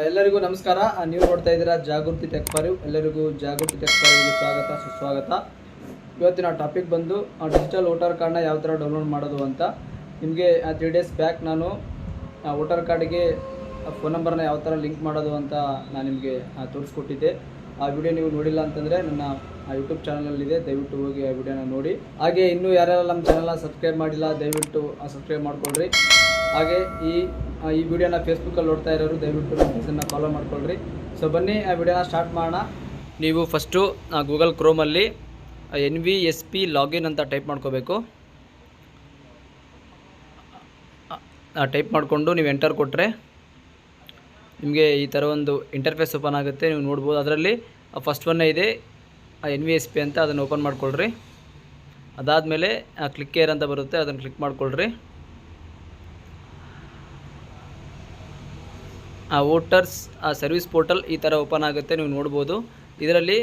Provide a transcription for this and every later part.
ಎಲ್ಲರಿಗೂ ನಮಸ್ಕಾರ. ನೀವು ನೋಡ್ತಾ ಇದ್ದೀರಾ ಜಾಗೃತಿ ಟೆಕ್ ಫಾರಿವ್ ಎಲ್ಲರಿಗೂ ಜಾಗೃತಿ ಟೆಕ್ ಫಾರಿವ್ಗೆ ಸ್ವಾಗತ, ಸುಸ್ವಾಗತ. ಇವತ್ತಿನ ಟಾಪಿಕ್ ಬಂದು ಡಿಜಿಟಲ್ ವೋಟರ್ ಕಾರ್ಡ್ನ ಯಾವ ಥರ ಡೌನ್ಲೋಡ್ ಮಾಡೋದು ಅಂತ. ನಿಮಗೆ ತ್ರೀ ಡೇಸ್ ಬ್ಯಾಕ್ ನಾನು ವೋಟರ್ ಕಾರ್ಡಿಗೆ ಫೋನ್ ನಂಬರ್ನ ಯಾವ ಥರ ಲಿಂಕ್ ಮಾಡೋದು ಅಂತ ನಾನು ನಿಮಗೆ ತೋರಿಸ್ಕೊಟ್ಟಿದ್ದೆ. ಆ ವಿಡಿಯೋ ನೀವು ನೋಡಿಲ್ಲ ಅಂತಂದರೆ ನನ್ನ ಯೂಟ್ಯೂಬ್ ಚಾನಲಲ್ಲಿದೆ ದಯವಿಟ್ಟು ಹೋಗಿ ಆ ವಿಡಿಯೋನ ನೋಡಿ. ಹಾಗೆ ಇನ್ನೂ ಯಾರೆಲ್ಲ ನಮ್ಮ ಚಾನಲ್ನ ಸಬ್ಸ್ಕ್ರೈಬ್ ಮಾಡಿಲ್ಲ, ದಯವಿಟ್ಟು ಸಬ್ಸ್ಕ್ರೈಬ್ ಮಾಡಿಕೊಡ್ರಿ ಹಾಗೆ ಈ ಈ ವಿಡಿಯೋನ ಫೇಸ್ಬುಕ್ಕಲ್ಲಿ ನೋಡ್ತಾ ಇರೋರು ದಯವಿಟ್ಟು ನಮ್ಮ ಪೇಜನ್ನು ಫಾಲೋ ಮಾಡ್ಕೊಳ್ರಿ. ಸೊ ಬನ್ನಿ, ಆ ವಿಡಿಯೋನ ಸ್ಟಾರ್ಟ್ ಮಾಡೋಣ. ನೀವು first Google ಕ್ರೋಮಲ್ಲಿ N V S P login ಅಂತ ಟೈಪ್ ಮಾಡ್ಕೋಬೇಕು. ಟೈಪ್ ಮಾಡಿಕೊಂಡು ನೀವು ಎಂಟರ್ ಕೊಟ್ಟರೆ ನಿಮಗೆ ಈ ಥರ ಒಂದು ಇಂಟರ್ಫೇಸ್ ಓಪನ್ ಆಗುತ್ತೆ. ನೀವು ನೋಡ್ಬೋದು. ಅದರಲ್ಲಿ ಫಸ್ಟ್ ಒನ್ನೇ ಇದೆ ಎನ್ ವಿ ಎಸ್ ಪಿ ಅಂತ ಅದನ್ನು ಓಪನ್ ಮಾಡ್ಕೊಳ್ರಿ. ಅದಾದಮೇಲೆ ಕ್ಲಿಕ್ ಏರ್ ಅಂತ ಬರುತ್ತೆ. ಅದನ್ನು ಕ್ಲಿಕ್ ಮಾಡ್ಕೊಳ್ರಿ. ವೋಟರ್ಸ್, ಆ ಸರ್ವಿಸ್ ಪೋರ್ಟಲ್ ಈ ಥರ ಓಪನ್ ಆಗುತ್ತೆ, ನೀವು ನೋಡ್ಬೋದು. ಇದರಲ್ಲಿ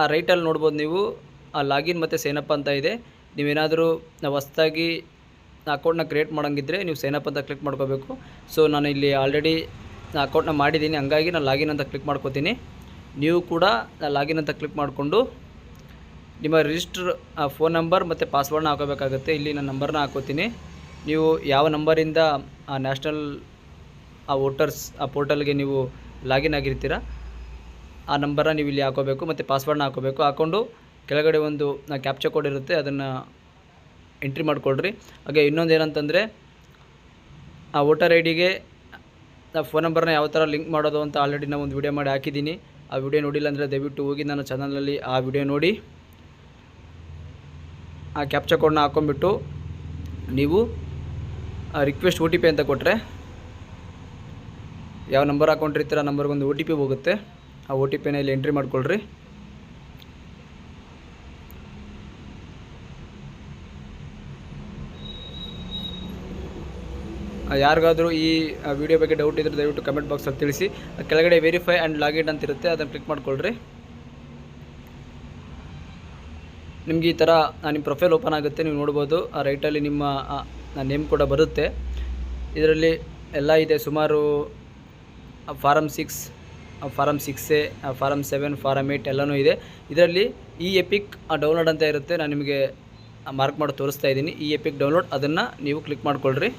ಆ ರೈಟಲ್ಲಿ ನೋಡ್ಬೋದು ನೀವು, ಆ ಲಾಗಿನ್ ಮತ್ತು ಸೈನಪ್ ಅಂತ ಇದೆ. ನೀವೇನಾದರೂ ನಾವು ಹೊಸ್ದಾಗಿ ಅಕೌಂಟ್ನ ಕ್ರಿಯೇಟ್ ಮಾಡೋಂಗಿದ್ರೆ ನೀವು ಸೈನಪ್ ಅಂತ ಕ್ಲಿಕ್ ಮಾಡ್ಕೋಬೇಕು. ಸೊ, ನಾನು ಇಲ್ಲಿ ಆಲ್ರೆಡಿ ಅಕೌಂಟ್ನ ಮಾಡಿದ್ದೀನಿ, ಹಂಗಾಗಿ ನಾನು ಲಾಗಿನ್ ಅಂತ ಕ್ಲಿಕ್ ಮಾಡ್ಕೋತೀನಿ. ನೀವು ಕೂಡ ಲಾಗಿನ್ ಅಂತ ಕ್ಲಿಕ್ ಮಾಡಿಕೊಂಡು ನಿಮ್ಮ ರಿಜಿಸ್ಟರ್ ಫೋನ್ ನಂಬರ್ ಮತ್ತು ಪಾಸ್ವರ್ಡ್ನ ಹಾಕೋಬೇಕಾಗುತ್ತೆ. ಇಲ್ಲಿ ನಾನು ನಂಬರ್ನ ಹಾಕೋತೀನಿ. ನೀವು ಯಾವ ನಂಬರಿಂದ ಆ ನ್ಯಾಷನಲ್ ಆ ವೋಟರ್ಸ್, ಆ ಪೋರ್ಟಲ್ಗೆ ನೀವು ಲಾಗಿನ್ ಆಗಿರ್ತೀರ? ಆ ನಂಬರನ್ನ ನೀವು ಇಲ್ಲಿ ಹಾಕೋಬೇಕು ಮತ್ತು ಪಾಸ್ವರ್ಡ್ನ ಹಾಕೋಬೇಕು. ಹಾಕ್ಕೊಂಡು ಕೆಳಗಡೆ ಒಂದು ಕ್ಯಾಪ್ಚರ್ ಕೋಡ್ ಇರುತ್ತೆ, ಅದನ್ನು ಎಂಟ್ರಿ ಮಾಡ್ಕೊಳ್ರಿ. ಹಾಗೆ ಇನ್ನೊಂದು ಏನಂತಂದರೆ, ಆ ವೋಟರ್ ಐ ಡಿಗೆ ಆ ಫೋನ್ ನಂಬರ್ನ ಯಾವ ಥರ ಲಿಂಕ್ ಮಾಡೋದು ಅಂತ ಆಲ್ರೆಡಿ ನಾನು ಒಂದು ವಿಡಿಯೋ ಮಾಡಿ ಹಾಕಿದ್ದೀನಿ. ಆ ವಿಡಿಯೋ ನೋಡಿಲ್ಲ ಅಂದರೆ ದಯವಿಟ್ಟು ಹೋಗಿ ನನ್ನ ಚಾನಲಲ್ಲಿ ಆ ವಿಡಿಯೋ ನೋಡಿ. ಆ ಕ್ಯಾಪ್ಚರ್ ಕೋಡ್ನ ಹಾಕ್ಕೊಂಬಿಟ್ಟು ನೀವು ರಿಕ್ವೆಸ್ಟ್ ಒ ಟಿ ಅಂತ ಕೊಟ್ಟರೆ ಯಾವ ನಂಬರ್ ಹಾಕೊಂಡಿರ್ತೀರ ಆ ನಂಬರ್ಗೆ ಒಂದು ಒ ಟಿ ಪಿ ಹೋಗುತ್ತೆ. ಆ ಒ ಟಿ ಪಿನ ಇಲ್ಲಿ ಎಂಟ್ರಿ ಮಾಡ್ಕೊಳ್ರಿ. ಯಾರಿಗಾದರೂ ಈ ವಿಡಿಯೋ ಬಗ್ಗೆ ಡೌಟ್ ಇದ್ದರೆ ದಯವಿಟ್ಟು ಕಮೆಂಟ್ ಬಾಕ್ಸಲ್ಲಿ ತಿಳಿಸಿ. ಕೆಳಗಡೆ ವೆರಿಫೈ ಆ್ಯಂಡ್ ಲಾಗಿನ್ ಅಂತ ಇರುತ್ತೆ, ಅದನ್ನು ಕ್ಲಿಕ್ ಮಾಡ್ಕೊಳ್ರಿ. ನಿಮಗೆ ಈ ಥರ ನಿಮ್ಮ ಪ್ರೊಫೈಲ್ ಓಪನ್ ಆಗುತ್ತೆ, ನೀವು ನೋಡ್ಬೋದು. ಆ ರೈಟಲ್ಲಿ ನಿಮ್ಮ ನೇಮ್ ಕೂಡ ಬರುತ್ತೆ. ಇದರಲ್ಲಿ ಎಲ್ಲ ಇದೆ, ಸುಮಾರು form six form six A form seven form eight ಎಲ್ಲನೂ ಇದೆ. ಇದರಲ್ಲಿ ಈ ಎಪಿಕ್ ಡೌನ್ಲೋಡ್ ಅಂತ ಇರುತ್ತೆ, ನಾನು ನಿಮಗೆ ಮಾರ್ಕ್ ಮಾಡಿ ತೋರಿಸ್ತಾ ಇದ್ದೀನಿ. ಈ ಎಪಿಕ್ ಡೌನ್ಲೋಡ್, ಅದನ್ನು ನೀವು ಕ್ಲಿಕ್ ಮಾಡಿಕೊಳ್ಳ್ರಿ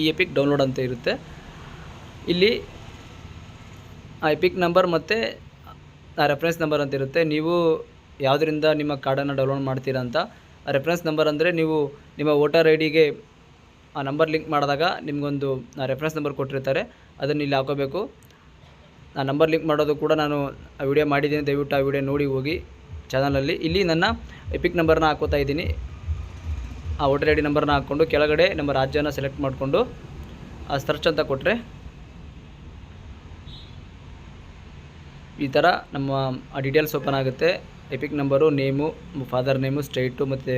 ಈ ಎಪಿಕ್ ಡೌನ್ಲೋಡ್ ಅಂತ ಇರುತ್ತೆ. ಇಲ್ಲಿ ಆ ಎಪಿಕ್ ನಂಬರ್ ಮತ್ತು ಆ ರೆಫರೆನ್ಸ್ ನಂಬರ್ ಅಂತ ಇರುತ್ತೆ. ನೀವು ಯಾವುದರಿಂದ ನಿಮ್ಮ ಕಾರ್ಡನ್ನು ಡೌನ್ಲೋಡ್ ಮಾಡ್ತೀರಾ ಅಂತ. ರೆಫರೆನ್ಸ್ ನಂಬರ್ ಅಂದರೆ ನೀವು ನಿಮ್ಮ ವೋಟರ್ ಐ ಡಿಗೆ ಆ ನಂಬರ್ ಲಿಂಕ್ ಮಾಡಿದಾಗ ನಿಮಗೊಂದು ರೆಫರೆನ್ಸ್ ನಂಬರ್ ಕೊಟ್ಟಿರ್ತಾರೆ. ಅದನ್ನು ಇಲ್ಲಿ ಹಾಕೋಬೇಕು. ಆ ನಂಬರ್ ಲಿಂಕ್ ಮಾಡೋದು ಕೂಡ ನಾನು ಆ ವಿಡಿಯೋ ಮಾಡಿದ್ದೀನಿ. ದಯವಿಟ್ಟು ಆ ವಿಡಿಯೋ ನೋಡಿ ಹೋಗಿ ಚಾನಲಲ್ಲಿ ಇಲ್ಲಿ ನನ್ನ ಎಪಿಕ್ ನಂಬರ್ನ ಹಾಕೋತಾ ಇದ್ದೀನಿ. ಆ ವೋಟರ್ ಐ ಡಿ ನಂಬರ್ನ ಹಾಕ್ಕೊಂಡು ಕೆಳಗಡೆ ನಮ್ಮ ರಾಜ್ಯನ ಸೆಲೆಕ್ಟ್ ಮಾಡಿಕೊಂಡು, ಆ ಸರ್ಚ್ ಅಂತ ಕೊಟ್ಟರೆ ಈ ಥರ ನಮ್ಮ, ಆ ಡೀಟೇಲ್ಸ್ ಓಪನ್ ಆಗುತ್ತೆ. EPIC number name father name state ಮತ್ತು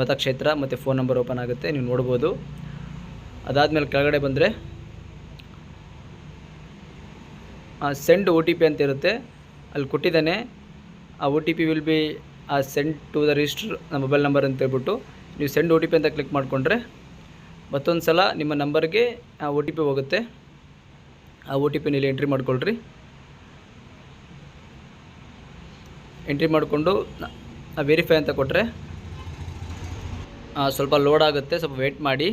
ಮತಕ್ಷೇತ್ರ ಮತ್ತು ಫೋನ್ ನಂಬರ್ ಓಪನ್ ಆಗುತ್ತೆ. ನೀವು ನೋಡ್ಬೋದು. ಅದಾದಮೇಲೆ ಕೆಳಗಡೆ ಬಂದರೆ ಸೆಂಡ್ ಒ ಟಿ ಪಿ ಅಂತ ಇರುತ್ತೆ. ಅಲ್ಲಿ ಕೊಟ್ಟಿದ್ದಾನೆ. ಆ O T P will be ಆ send to the register mobile number ಅಂತ ಹೇಳ್ಬಿಟ್ಟು, ನೀವು ಸೆಂಡ್ ಒ ಟಿ ಪಿ ಅಂತ ಕ್ಲಿಕ್ ಮಾಡಿಕೊಂಡ್ರೆ ಮತ್ತೊಂದು ಸಲ ನಿಮ್ಮ ನಂಬರ್ಗೆ ಆ ಒ ಟಿ ಪಿ ಹೋಗುತ್ತೆ. ಆ ಒ ಟಿ ಪಿನ ಇಲ್ಲಿ ಎಂಟ್ರಿ ಮಾಡ್ಕೊಳ್ರಿ. ಎಂಟ್ರಿ ಮಾಡಿಕೊಂಡು ವೆರಿಫೈ ಅಂತ ಕೊಟ್ಟರೆ ಸ್ವಲ್ಪ ಲೋಡ್ ಆಗುತ್ತೆ. ಸ್ವಲ್ಪ ವೆಯ್ಟ್ ಮಾಡಿ.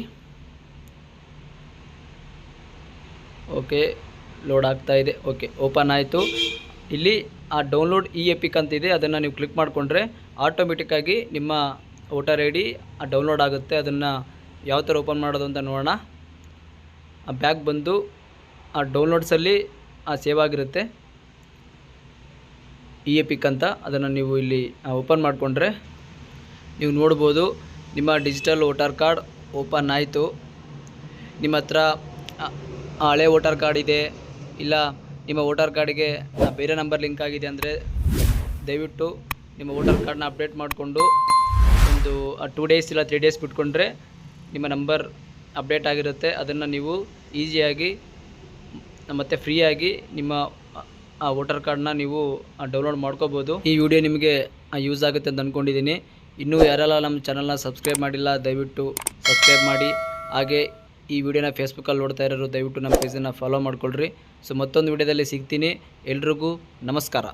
ಓಕೆ, ಲೋಡ್ ಆಗ್ತಾ ಇದೆ. ಓಕೆ, ಓಪನ್ ಆಯಿತು. ಇಲ್ಲಿ ಆ ಡೌನ್ಲೋಡ್ ಇ ಎಪಿಕ್ ಅಂತಿದೆ ಅದನ್ನು ನೀವು ಕ್ಲಿಕ್ ಮಾಡಿಕೊಂಡ್ರೆ ಆಟೋಮೆಟಿಕ್ಕಾಗಿ ನಿಮ್ಮ ವೋಟರ್ ಐ ಡಿ ಡೌನ್ಲೋಡ್ ಆಗುತ್ತೆ. ಅದನ್ನು ಯಾವ ಥರ ಓಪನ್ ಮಾಡೋದು ಅಂತ ನೋಡೋಣ. ಆ ಬ್ಯಾಗ್ ಬಂದು ಆ ಡೌನ್ಲೋಡ್ಸಲ್ಲಿ ಆ ಸೇವ್ ಆಗಿರುತ್ತೆ. ಇ ಎಪಿಕ್ ಅಂತ ಅದನ್ನು ನೀವು ಇಲ್ಲಿ ಓಪನ್ ಮಾಡಿಕೊಂಡ್ರೆ ನೀವು ನೋಡ್ಬೋದು, ನಿಮ್ಮ ಡಿಜಿಟಲ್ ವೋಟರ್ ಕಾರ್ಡ್ ಓಪನ್ ಆಯಿತು. ನಿಮ್ಮ ಹತ್ರ ಹಳೆ ವೋಟರ್ ಕಾರ್ಡ್ ಇದೆ, ಇಲ್ಲ ನಿಮ್ಮ ವೋಟರ್ ಕಾರ್ಡಿಗೆ ಬೇರೆ ನಂಬರ್ ಲಿಂಕ್ ಆಗಿದೆ ಅಂದರೆ ದಯವಿಟ್ಟು ನಿಮ್ಮ ವೋಟರ್ ಕಾರ್ಡ್ನ ಅಪ್ಡೇಟ್ ಮಾಡಿಕೊಂಡು ಒಂದು ಟೂ ಡೇಸ್ ಇಲ್ಲ ತ್ರೀ ಡೇಸ್ ಬಿಟ್ಕೊಂಡ್ರೆ ನಿಮ್ಮ ನಂಬರ್ ಅಪ್ಡೇಟ್ ಆಗಿರುತ್ತೆ. ಅದನ್ನು ನೀವು ಈಸಿಯಾಗಿ ಮತ್ತು ಫ್ರೀಯಾಗಿ ನಿಮ್ಮ, ಆ ವೋಟರ್ ಕಾರ್ಡನ್ನ ನೀವು ಡೌನ್ಲೋಡ್ ಮಾಡ್ಕೋಬೋದು. ಈ ವಿಡಿಯೋ ನಿಮಗೆ ಯೂಸ್ ಆಗುತ್ತೆ ಅಂತ ಅಂದ್ಕೊಂಡಿದ್ದೀನಿ ಇನ್ನೂ ಯಾರೆಲ್ಲ ನಮ್ಮ ಚಾನಲ್ನ ಸಬ್ಸ್ಕ್ರೈಬ್ ಮಾಡಿಲ್ಲ, ದಯವಿಟ್ಟು ಸಬ್ಸ್ಕ್ರೈಬ್ ಮಾಡಿ. ಹಾಗೆ ಈ ವಿಡಿಯೋನ ಫೇಸ್ಬುಕ್ಕಲ್ಲಿ ನೋಡ್ತಾ ಇರೋರು ದಯವಿಟ್ಟು ನಮ್ಮ ಪೇಜನ್ನು ಫಾಲೋ ಮಾಡ್ಕೊಳ್ರಿ. ಸೊ ಮತ್ತೊಂದು ವಿಡಿಯೋದಲ್ಲಿ ಸಿಗ್ತೀನಿ. ಎಲ್ರಿಗೂ ನಮಸ್ಕಾರ.